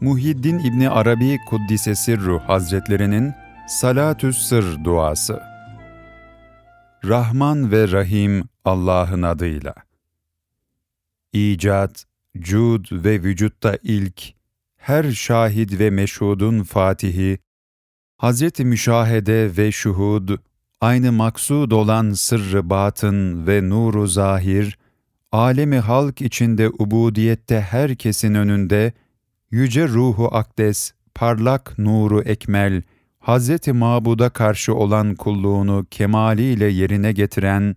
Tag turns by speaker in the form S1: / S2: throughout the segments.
S1: Muhyiddin İbni Arabi Kuddisesi Ruh Hazretlerinin Salatü's Sır duası. Rahman ve Rahim Allah'ın adıyla. İcat, cud ve vücutta ilk, her şahid ve meşhudun fatihi, Hazreti Müşahede ve şuhud, aynı maksud olan sırrı batın ve nuru zahir, alemi halk içinde ubudiyette herkesin önünde, yüce ruhu akdes, parlak nuru ekmel, Hazreti Mabud'a karşı olan kulluğunu kemaliyle yerine getiren,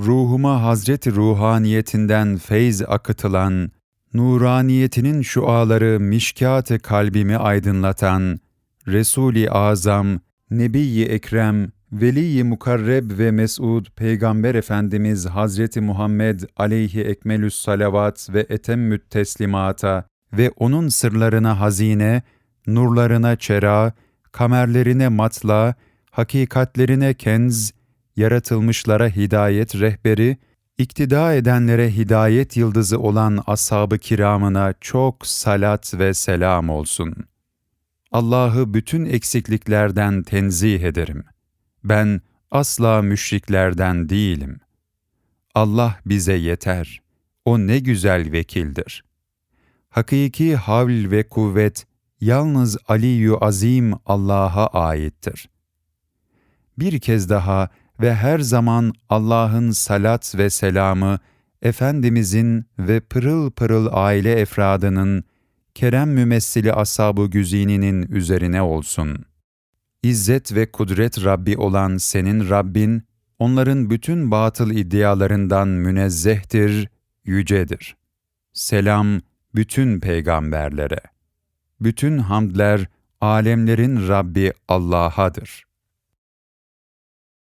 S1: ruhuma Hazreti Ruhaniyetinden feyz akıtılan, nuraniyetinin şuaları mişkât-ı kalbimi aydınlatan, Resul-i Azam, Nebi-i Ekrem, Veli-i Mukarreb ve Mes'ud Peygamber Efendimiz Hazreti Muhammed aleyhi ekmelüs salavat ve etemmüt teslimata ve onun sırlarına hazine, nurlarına çera, kamerlerine matla, hakikatlerine kenz, yaratılmışlara hidayet rehberi, iktida edenlere hidayet yıldızı olan ashab-ı kiramına çok salat ve selam olsun. Allah'ı bütün eksikliklerden tenzih ederim. Ben asla müşriklerden değilim. Allah bize yeter. O ne güzel vekildir. Hakiki havl ve kuvvet yalnız Aliyyü Azim Allah'a aittir. Bir kez daha ve her zaman Allah'ın salat ve selamı Efendimizin ve pırıl pırıl aile efradının kerem mümessili ashab-ı güzininin üzerine olsun. İzzet ve kudret Rabbi olan senin Rabbin, onların bütün batıl iddialarından münezzehtir, yücedir. Selam bütün peygamberlere. Bütün hamdler alemlerin Rabbi Allah'adır.